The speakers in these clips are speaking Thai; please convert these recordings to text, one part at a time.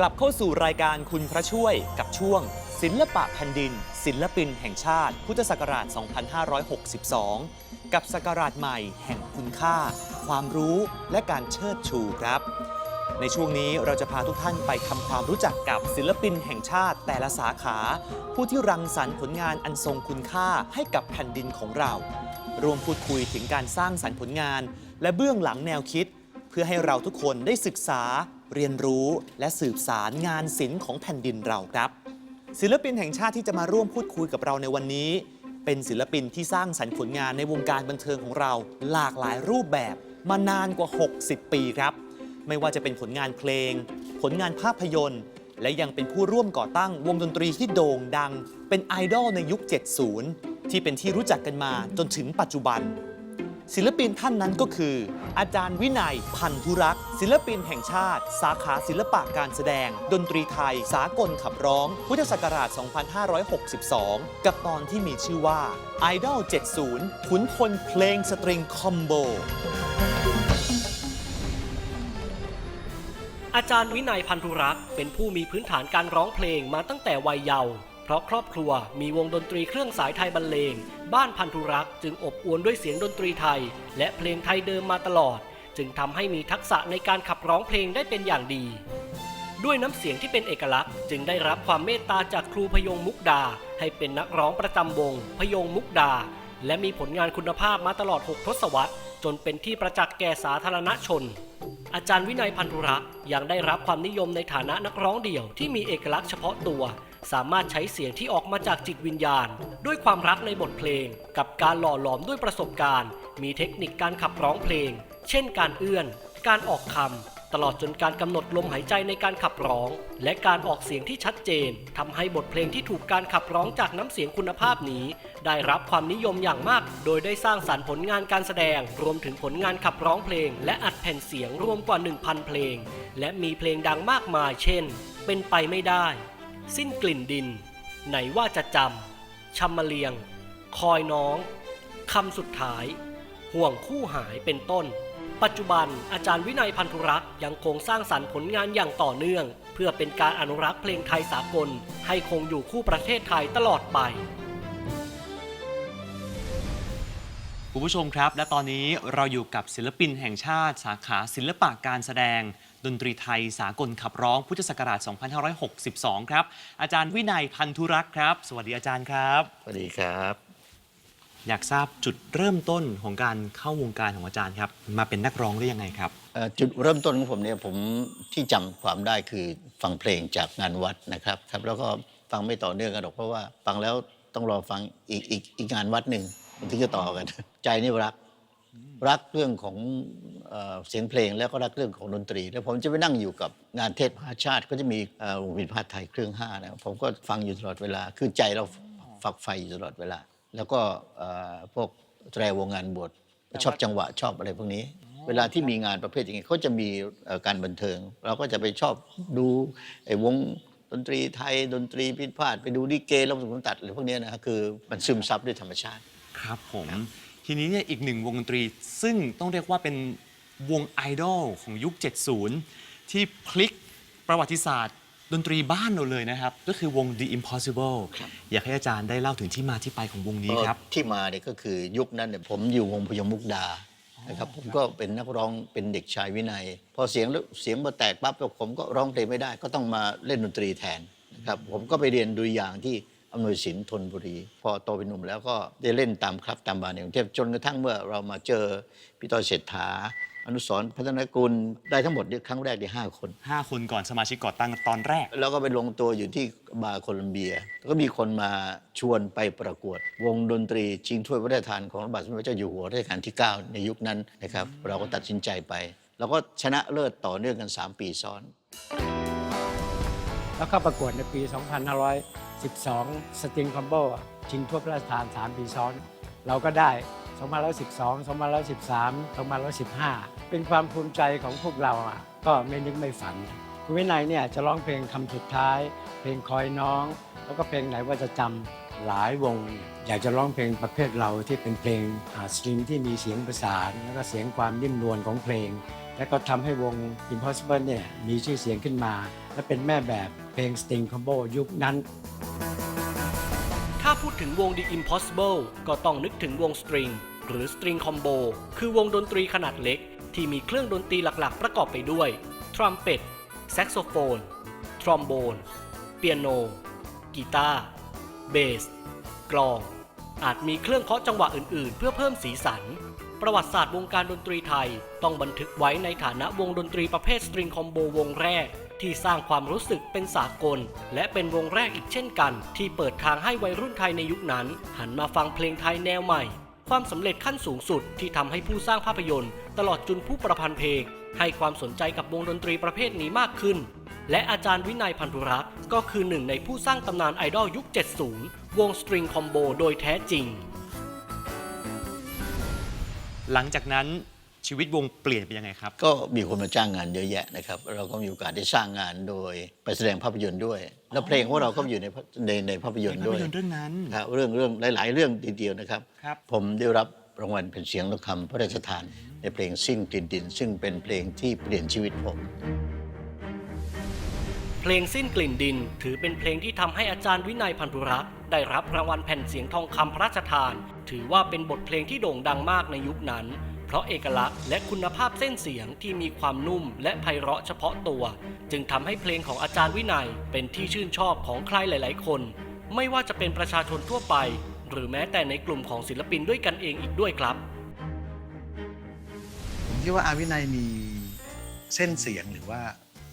กลับเข้าสู่รายการคุณพระช่วยกับช่วง ศิลปะแผ่นดิน ศิลปินแห่งชาติ พุทธศักราช 2562 กับศักราชใหม่แห่งคุณค่า ความรู้และการเชิดชูครับ ในช่วงนี้เราจะพาทุกท่านไปทำความรู้จักกับศิลปินแห่งชาติแต่ละสาขา ผู้ที่รังสรรค์ผลงานอันทรงคุณค่าให้กับแผ่นดินของเรา รวมพูดคุยถึงการสร้างสรรค์ผลงาน และเบื้องหลังแนวคิด เพื่อให้เราทุกคนได้ศึกษา เรียนรู้และสืบสารงานศิลป์ของแผ่นดินเราครับ ศิลปินแห่งชาติที่จะมาร่วมพูดคุยกับเราในวันนี้ เป็นศิลปินที่สร้างสรรค์ผลงานในวงการบันเทิงของเราหลากหลายรูปแบบมานานกว่า 60 ปีครับ ไม่ว่าจะเป็นผลงานเพลง ผลงานภาพยนตร์ และยังเป็นผู้ร่วมก่อตั้งวงดนตรีที่โด่งดัง เป็นไอดอลในยุค 70 ที่เป็นที่รู้จักกันมาจนถึงปัจจุบัน ศิลปินท่านนั้นก็คือ อาจารย์วินัย พันธุรักษ์ศิลปินแห่งชาติ สาขาศิลปะการแสดง ดนตรีไทย สากลขับร้อง พุทธศักราช 2562 กับตอนที่มีชื่อว่า Idol 70 ขุนพลเพลงสตริงคอมโบอาจารย์วินัยพันธุรักษ์เป็นผู้มีพื้นฐานการร้องเพลงมาตั้งแต่วัยเยาว์ เพราะครอบครัวมีวงดนตรีเครื่องสายไทยบรรเลง บ้านพันธุรักษ์จึงอบอวลด้วยเสียงดนตรีไทย และเพลงไทยเดิมมาตลอด จึงทำให้มีทักษะในการขับร้องเพลงได้เป็นอย่างดี ด้วยน้ำเสียงที่เป็นเอกลักษณ์ จึงได้รับความเมตตาจากครูพยงมุกดา ให้เป็นนักร้องประจำวงพยงมุกดา และมีผลงานคุณภาพมาตลอด 6 ทศวรรษ จนเป็นที่ประจักษ์แก่สาธารณชนอาจารย์วินัยพันธุรักษ์ยังได้รับความนิยมในฐานะนักร้องเดี่ยวที่มีเอกลักษณ์เฉพาะตัว สามารถใช้เสียงที่ออกมาจากจิตวิญญาณ ด้วยความรักในบทเพลง กับการหล่อหลอมด้วยประสบการณ์ มีเทคนิคการขับร้องเพลง เช่นการเอื้อน การออกคำตลอดจนการกำหนดลมหายใจในการขับร้อง และการออกเสียงที่ชัดเจนทำให้บทเพลงที่ถูกการขับร้องจากน้ำเสียงคุณภาพนี้ ได้รับความนิยมอย่างมาก โดยได้สร้างสรรค์ผลงานการแสดง รวมถึงผลงานขับร้องเพลง และอัดแผ่นเสียงรวมกว่า 1,000 เพลง และมีเพลงดังมากมาย เช่น เป็นไปไม่ได้ สิ้นกลิ่นดิน ไหนว่าจะจำชำมะเลียง คอยน้องคำสุดท้าย ห่วงคู่หายเป็นต้น ปัจจุบันอาจารย์วินัยพันธุรักษ์ยังคงสร้างสรรค์ผลงานอย่างต่อเนื่อง เพื่อเป็นการอนุรักษ์เพลงไทยสากล ให้คงอยู่คู่ประเทศไทยตลอดไปคุณผู้ชมครับ และตอนนี้เราอยู่กับศิลปินแห่งชาติ สาขาศิลปะการแสดง ดนตรีไทยสากลขับร้องพุทธศักราช 2562 ครับ อาจารย์วินัยพันธุรักษ์ครับ สวัสดีอาจารย์ครับ สวัสดีครับ อยากทราบจุดเริ่มต้นของการเข้าวงการของอาจารย์ครับ มาเป็นนักร้องได้ยังไงครับเอ่อจุดเริ่มต้นของผมเนี่ยผมที่จำความได้คือฟังเพลงจากงานวัดนะครับครับ แล้วก็ฟังไม่ต่อเนื่องกันหรอกเพราะว่าฟังแล้วต้องรอฟังอีกอีกอีกงานวัดหนึ่งมันถึงจะต่อกัน ใจนี่รัก รักเรื่องของเอ่อเสียงเพลงแล้วก็รักเรื่องของดนตรี แล้วผมจะไปนั่งอยู่กับงานเทศมหาชาติ ก็จะมีเอ่อวงวินพาทไทยเครื่องห้านะผมก็ฟังอยู่ตลอดเวลา คือใจเราฝักใฝ่อยู่ตลอดเวลา แล้วก็เอ่อพวกแตรวงงานบวชชอบจังหวะชอบอะไรพวกนี้ เวลาที่มีงานประเภทอย่างนี้เขาจะมีเอ่อการบันเทิง เราก็จะไปชอบดูไอ้วงดนตรีไทยดนตรีพิพาทไปดูลิเกแล้วผสมตัดอะไรพวกเนี้ยนะฮะคือมันซึมซับด้วยธรรมชาติ ครับผม ทีนี้เนี่ยอีกหนึ่งวงดนตรีซึ่งต้องเรียกว่าเป็นวงไอดอลของยุค 70 ที่พลิกประวัติศาสตร์ ดนตรีบ้านเราเลยนะครับ ก็คือวง The Impossible อยากให้อาจารย์ได้เล่าถึงที่มาที่ไปของวงนี้ครับ ที่มาเนี่ยก็คือยุคนั้นเนี่ยผมอยู่วงพยมมุกดานะครับผมก็เป็นนักร้องเป็นเด็กชายวินัย พอเสียงเสียงมาแตกปั๊บผมก็ร้องเพลงไม่ได้ ก็ต้องมาเล่นดนตรีแทนนะครับผมก็ไปเรียนดุริยางค์ที่ อำนวยศิลป์ธนบุรี พอโตเป็นหนุ่มแล้วก็ได้เล่นตามคลับตามบาร์ในกรุงเทพจนกระทั่งเมื่อเรามาเจอพี่ต้อยเศรษฐา อนุสรณ์พัฒนกุลได้ทั้งหมดเนี่ยครั้งแรกได้ห้าคน5คนก่อนสมาชิกก่อตั้งตอนแรก แล้วก็ไปลงตัวอยู่ที่บาร์โคลัมเบีย ก็มีคนมาชวนไปประกวด วงดนตรีชิงถ้วยพระราชทานของพระบาทสมเด็จพระเจ้าอยู่หัวรัชกาลที่ 9 ในยุคนั้นนะครับ เราก็ตัดสินใจไป แล้วก็ชนะเลิศต่อเนื่องกัน 3 ปีซ้อน แล้วก็ประกวดในปี 2512 สตริงคอมโบชิงทั่วพระราชทาน 3 ปีซ้อน เราก็ได้2512 2513 2515 เป็นความภูมิใจของพวกเราอะก็ไม่นึกไม่ฝัน คุณวินัยเนี่ยจะร้องเพลงคำสุดท้าย เพลงคอยน้อง แล้วก็เพลงไหนว่าจะจำหลายวง อยากจะร้องเพลงประเภทเราที่เป็นเพลงสตริงที่มีเสียงประสาน แล้วก็เสียงความนิ่มนวลของเพลงและก็ทำให้วง Impossible เนี่ยมีชื่อเสียงขึ้นมา และเป็นแม่แบบ เพลง Sting Combo ยุคนั้น ถ้าพูดถึงวง The Impossible ก็ต้องนึกถึงวงสตริงหรือ String Combo คือวงดนตรีขนาดเล็ก ที่มีเครื่องดนตรีหลักๆ ประกอบไปด้วยทรัมเป็ตแซกโซโฟน ทรอมโบน เปียโน กีตาร์ เบส กลอง อาจมีเครื่องเคาะจังหวะอื่น ๆ เพื่อเพิ่มสีสัน ประวัติศาสตร์วงการดนตรีไทย ต้องบันทึกไว้ในฐานะวงดนตรีประเภทสตริงคอมโบวงแรก ที่สร้างความรู้สึกเป็นสากล และเป็นวงแรกอีกเช่นกัน ที่เปิดทางให้วัยรุ่นไทยในยุคนั้น หันมาฟังเพลงไทยแนวใหม่ ความสำเร็จขั้นสูงสุดที่ทำให้ผู้สร้างภาพยนตร์ ตลอดจนผู้ประพันธ์เพลงให้ความสนใจกับวงดนตรีประเภทนี้มากขึ้น และอาจารย์วินัยพันธุรักษ์ก็คือหนึ่งในผู้สร้างตำนานไอดอลยุค 70 วงสตริงคอมโบโดยแท้จริง หลังจากนั้น ชีวิตวงเปลี่ยนไปยังไงครับ ก็มีคนมาจ้างงานเยอะแยะนะครับ เราก็มีโอกาสได้สร้างงานโดยไปแสดงภาพยนตร์ด้วย แล้วเพลงของเราก็อยู่ในในในภาพยนตร์ภาด้พวยยนตร์เรื่องนั้น ครับเรื่องเรื่องหลาย ๆ เรื่องทีเดียวนะครับ ครับ ผมได้รับรางวัลเป็นเสียงทองคำพระราชทาน ในเพลงซิ่งตินดิน ซึ่งเป็นเพลงที่เปลี่ยนชีวิตผม เพลงสิ้นกลิ่นดิน ถือเป็นเพลงที่ทำให้อาจารย์วินัยพันธุรักษ์ได้รับรางวัลแผ่นเสียงทองคำพระราชทาน ถือว่าเป็นบทเพลงที่โด่งดังมากในยุคนั้น เพราะเอกลักษณ์และคุณภาพเส้นเสียงที่มีความนุ่มและไพเราะเฉพาะตัว จึงทำให้เพลงของอาจารย์วินัยเป็นที่ชื่นชอบของใครหลาย ๆ คน ไม่ว่าจะเป็นประชาชนทั่วไป หรือแม้แต่ในกลุ่มของศิลปินด้วยกันเองอีกด้วยครับ ผมคิดว่าอาวินัยมีเส้นเสียงหรือว่า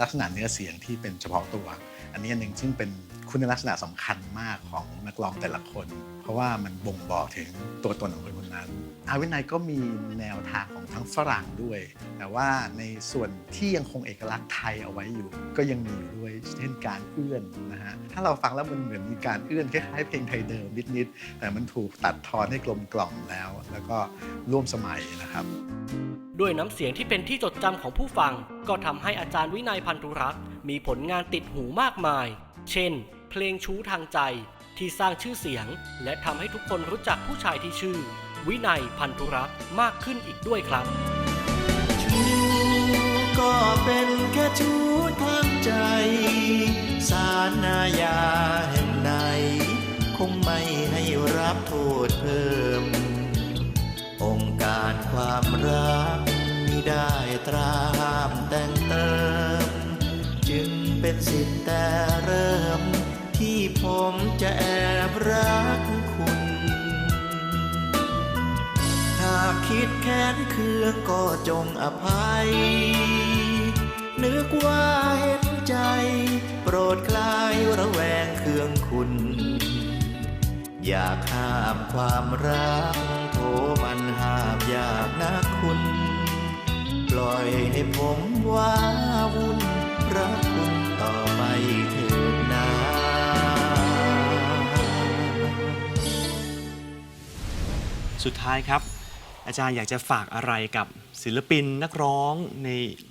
ลักษณะเนื้อเสียงที่เป็นเฉพาะตัว อันนี้อันหนึ่งซึ่งเป็นคุณลักษณะสำคัญมากของนักร้องแต่ละคน ราะว่ามันบ่งบอกถึงตัวตนของคนคนนั้นอาวินัยก็มีแนวทางของทั้งฝรั่งด้วย แต่ว่าในส่วนที่ยังคงเอกลักษณ์ไทยเอาไว้อยู่ ก็ยังมีอยู่ด้วยเช่นการเอื้อนนะฮะถ้าเราฟังแล้วมันเหมือนมีการเอื้อนคล้ายๆเพลงไทยเดิมนิดๆแต่มันถูกตัดทอนให้กลมกล่อมแล้ว แล้วก็ร่วมสมัยนะครับด้วยน้ำเสียงที่เป็นที่จดจำของผู้ฟัง ก็ทำให้อาจารย์วินัยพันธุรักษ์มีผลงานติดหูมากมาย เช่น เพลงชู้ทางใจ ที่สร้างชื่อเสียง และทำให้ทุกคนรู้จักผู้ชายที่ชื่อ วินัยพันธุรักษ์มากขึ้นอีกด้วยครับชูก็เป็นแค่ชูทางใจ สารนาญาแห่งไหนคงไม่ให้รับโทษเพิ่ม องค์การความรักมิได้ตราห้ามแต่งเติม จึงเป็นสิทธิ์แต่ ผมจะแอบรักคุณหากคิดแค้นเคืองก็จงอภัย นึกว่าเห็นใจ โปรดคลายระแวงเคืองคุณ อยากห้ามความรักโทมันห้ามยากนะคุณ ปล่อยให้ผมว้า สุดท้ายครับ อาจารย์อยากจะฝากอะไรกับศิลปินนักร้องใน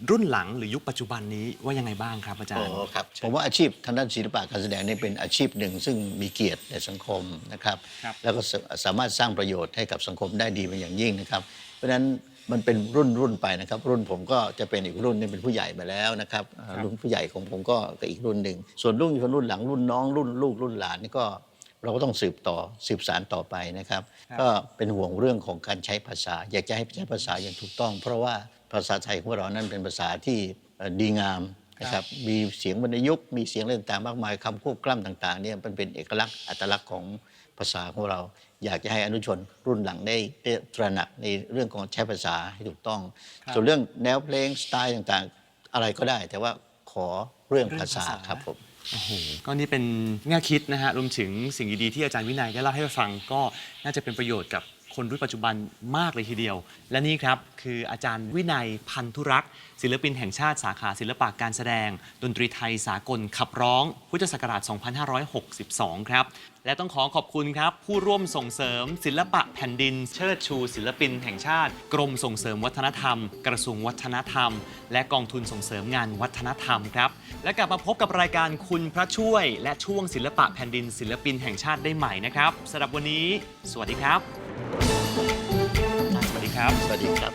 รุ่นหลังหรือยุคปัจจุบันนี้ว่ายังไงบ้างครับ อาจารอ๋ย์อครับผมว่าอาชีพทางด้านศิลปะการแสดงนี่เป็นอาชีพหนึ่ง ซึ่งมีเกียรติในสังคมนะครับครับแล้วก็สาสามารถสร้างประโยชน์ให้กับสังคมได้ดีเป็นอย่างยิ่งนะครับ เพราะฉะนั้นมันเป็นรุ่นรุ่นไปนะครับ รุ่นผมก็จะเป็นอีกรุ่นหนึงเป็นผู้ใหญ่ไปแล้วนะครับอ่ารุ่นผู้ใหญ่ของผมก็ก็อีกรุ่นหนึ่งส่วนรุ่นคนรุ่นหลังรุ่นน้องรุ่นลูกรุ่นหลานนี่ก็ เราก็ต้องสืบต่อสืบสารต่อไปนะครับครับ ก็เป็นห่วงเรื่องของการใช้ภาษา อยากจะให้ใช้ภาษาอย่างถูกต้อง เพราะว่าภาษาไทยของเรานั้นเป็นภาษาที่เอ่อดีงามนะครับมีเสียงวรรณยุกต์มีเสียงอะไรต่างๆมากมายคำควบกล้ำต่างๆเนี่ยมันเป็นเอกลักษณ์อัตลักษณ์ของภาษาของเรา อยากจะให้อนุชนรุ่นหลังได้ได้ตระหนักในเรื่องของใช้ภาษาให้ถูกต้อง ส่วนเรื่องแนวเพลงสไตล์ต่างๆ อะไรก็ได้ แต่ว่าขอเรื่องภาษาเรื่องภาษาครับผม โอ้โหก็นี่เป็นแง่คิดนะฮะรวมถึงสิ่งดีๆที่อาจารย์วินัยได้เล่าให้เราฟังก็น่าจะเป็นประโยชน์กับ คนรุ่นปัจจุบันมากเลยทีเดียว และนี่ครับคืออาจารย์วินัยพันธุรักษ์ศิลปินแห่งชาติสาขาศิลปะการแสดง ดนตรีไทยสากลขับร้อง พุทธศักราช 2562 ครับ และต้องขอขอบคุณครับ ผู้ร่วมส่งเสริม ศิลปะแผ่นดิน เชิดชู ศิลปินแห่งชาติ กรมส่งเสริมวัฒนธรรม กระทรวงวัฒนธรรม และกองทุนส่งเสริมงานวัฒนธรรมครับและกลับมาพบกับรายการคุณพระช่วย และช่วงศิลปะแผ่นดิน ศิลปินแห่งชาติได้ใหม่นะครับสำหรับวันนี้ สวัสดีครับ ครับ สวัสดีครับ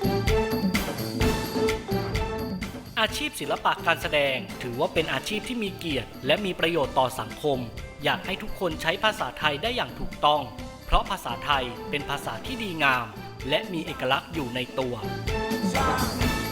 อาชีพศิลปะการแสดง ถือว่าเป็นอาชีพที่มีเกียรติ และมีประโยชน์ต่อสังคม อยากให้ทุกคนใช้ภาษาไทยได้อย่างถูกต้อง เพราะภาษาไทยเป็นภาษาที่ดีงาม และมีเอกลักษณ์อยู่ในตัวเ